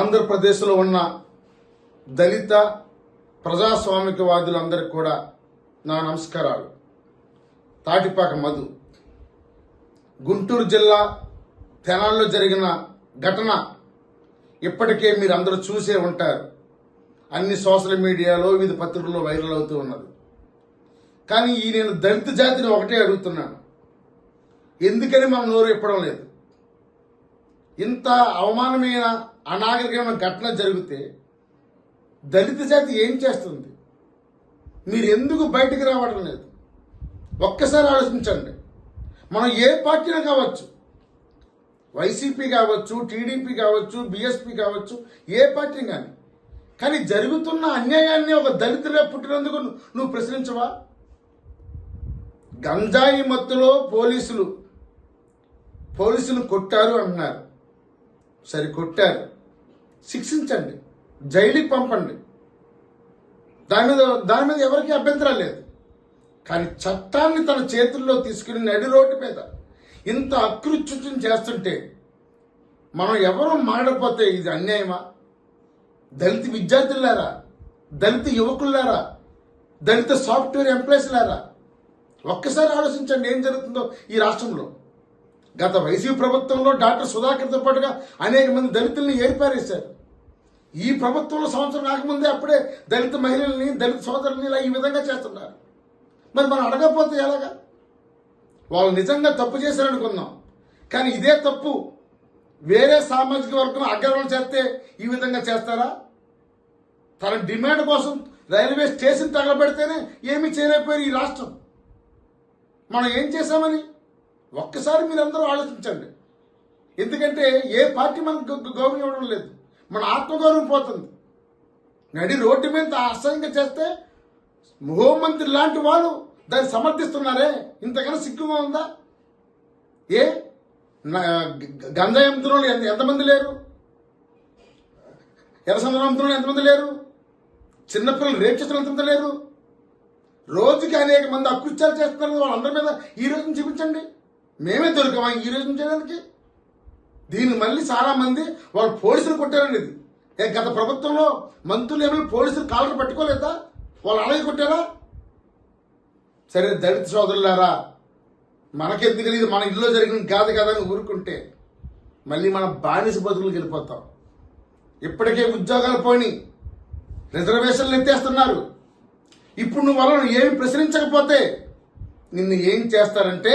ఆంధ్రప్రదేశ్లో ఉన్న దళిత ప్రజాస్వామికవాదులందరికీ కూడా నా నమస్కారాలు. తాటిపాక మధు. గుంటూరు జిల్లా తెనాల్లో జరిగిన ఘటన ఇప్పటికే మీరు అందరూ చూసే ఉంటారు. అన్ని సోషల్ మీడియాలో వివిధ పత్రికల్లో వైరల్ అవుతూ ఉన్నది. కానీ ఈ నేను దళిత జాతిని ఒకటే అడుగుతున్నాను. ఎందుకని మనం నోరు ఇప్పడం లేదు? ఇంత అవమానమైన అనాగరికమైన ఘటన జరిగితే దళిత జాతి ఏం చేస్తుంది? మీరు ఎందుకు బయటికి రావడం లేదు? ఒక్కసారి ఆలోచించండి. మనం ఏ పార్టీనా కావచ్చు? వైసీపీ కావచ్చు టీడీపీ కావచ్చు బీఎస్పీ కావచ్చు ఏ పార్టీ కానీ. కానీ జరుగుతున్న అన్యాయాన్ని ఒక దళితులే పుట్టినందుకు నువ్వు ప్రశ్నించవా? గంజాయి మత్తులో పోలీసులు పోలీసులు కొట్టారు అంటున్నారు సరి కొట్టారు శిక్షించండి. జైలుకి పంపండి. దాని మీద దాని మీద ఎవరికి అభ్యంతరం లేదు. కానీ చట్టాన్ని తన చేతుల్లో తీసుకుని నడి రోడ్డు మీద ఇంత అకృత్యుతం చేస్తుంటే మనం ఎవరు మాడపోతే ఇది అన్యాయమా? దళిత విద్యార్థులారా? దళిత యువకులారా? దళిత సాఫ్ట్వేర్ ఎంప్లాయీస్లారా ఒక్కసారి ఆలోచించండి ఏం జరుగుతుందో ఈ రాష్ట్రంలో. గత వైసీపీ ప్రభుత్వంలో డాక్టర్ సుధాకర్తో పాటుగా అనేక మంది దళితుల్ని ఏర్పారేశారు. ఈ ప్రభుత్వంలో సంవత్సరం రాకముందే అప్పుడే దళిత మహిళల్ని దళిత సోదరుల్ని ఇలా ఈ విధంగా చేస్తున్నారు. మరి మనం అడగకపోతే ఎలాగా? వాళ్ళు నిజంగా తప్పు చేశారనుకుందాం. కానీ ఇదే తప్పు వేరే సామాజిక వర్గం అగ్రహం చేస్తే ఈ విధంగా చేస్తారా? తన డిమాండ్ కోసం రైల్వే స్టేషన్ తగలబెడితేనే ఏమీ చేయలేకపోయారు ఈ రాష్ట్రం. మనం ఏం చేశామని? ఒక్కసారి మీరందరూ ఆలోచించండి. ఎందుకంటే ఏ పార్టీ మనకు గౌరవం ఇవ్వడం లేదు. మన ఆత్మగౌరవం పోతుంది. నడి రోడ్డు మీద అసహ్యంగా చేస్తే హోంమంత్రి లాంటి వాళ్ళు దాన్ని సమర్థిస్తున్నారే? ఇంతకన్నా సిగ్గుగా ఉందా? ఏ? నా- అమ్ముతున్న ఎంత ఎంతమంది లేరు? ఎర్రసందనం అమ్ముతున్న ఎంతమంది లేరు? చిన్నపిల్లలు రేప్ చేస్తున్న ఎంతమంది లేరు? రోజుకి అనేక మంది అకృత్యాలు చేస్తున్నారు. వాళ్ళందరి మీద ఈ రోజు చూపించండి. మేమే దొరికమా ఈ రోజు నుంచి చేయడానికి దీన్ని మళ్ళీ చాలా మంది వాళ్ళు పోలీసులు కొట్టారండి ఇది. ఏ గత ప్రభుత్వంలో మంత్రులు ఏమైనా పోలీసులు కాళ్ళను పట్టుకోలేదా? వాళ్ళు అలాగే కొట్టారా? సరే దళిత సోదరులారా మనకెందుకు ఇది మన ఇల్లు జరిగిన కాదు కదా అని ఊరుకుంటే మళ్ళీ మన బానిస బతుకులకు వెళ్ళిపోతాం. ఇప్పటికే ఉద్యోగాలు పోయి రిజర్వేషన్లు ఎత్తేస్తున్నారు. ఇప్పుడు నువ్వు వాళ్ళను ఏమి ప్రశ్నించకపోతే నిన్ను ఏం చేస్తారంటే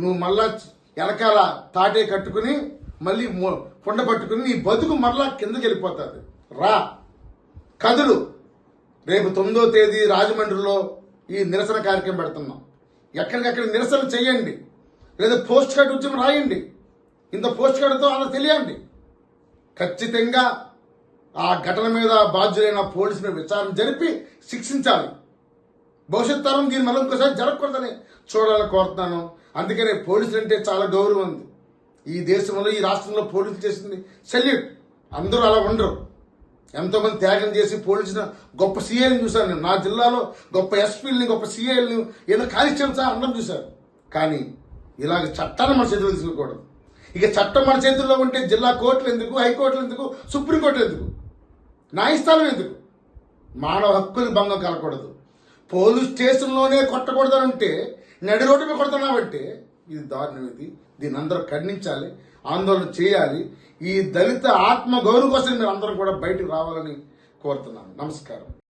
నువ్వు మళ్ళా వెనకాల తాటే కట్టుకుని మళ్ళీ మొ- కొండ పట్టుకుని నీ బతుకు మరలా కిందకి వెళ్ళిపోతుంది. రా. కదులు. రేపు తొమ్మిదో తేదీ రాజమండ్రిలో ఈ నిరసన కార్యక్రమం పెడుతున్నాం. ఎక్కడికక్కడ నిరసన చేయండి. లేదా పోస్ట్ కార్డు వచ్చి రాయండి. ఇంత పోస్ట్ కార్డుతో అలా తెలియండి. ఖచ్చితంగా ఆ ఘటన మీద బాధ్యులైన పోలీసుల విచారణ జరిపి శిక్షించాలి. భవిష్యత్ తరం దీని మళ్ళీ ఇంకోసారి జరగకూడదని చూడాలని కోరుతున్నాను. అందుకనే పోలీసులు అంటే చాలా గౌరవం ఉంది. ఈ దేశంలో ఈ రాష్ట్రంలో పోలీసులు చేసింది సెల్యూట్. అందరూ అలా ఉండరు. ఎంతోమంది త్యాగం చేసి పోలీసులు గొప్ప సీఏని చూశాను నేను. నా జిల్లాలో గొప్ప ఎస్పీలని గొప్ప సీఏలని ఏదో కానిస్టేబుల్స్ అందరం చూశారు. కానీ ఇలాగ చట్టాన్ని మన చేతిలో తీసుకోకూడదు. ఇక చట్టం మన చేతుల్లో ఉంటే జిల్లా కోర్టులు ఎందుకు హైకోర్టులు ఎందుకు సుప్రీంకోర్టులు ఎందుకు? న్యాయస్థానం ఎందుకు? మానవ హక్కులు భంగం కలగకూడదు. పోలీస్ స్టేషన్లోనే కొట్టకూడదనంటే నడి రోడ్డు మీద కొడుతున్నామంటే ఇది దారుణం ఇది. దీన్ని అందరూ ఖండించాలి ఆందోళన చేయాలి. ఈ దళిత ఆత్మ గౌరవం కోసం మీరు అందరం కూడా బయటకు రావాలని కోరుతున్నాను. నమస్కారం.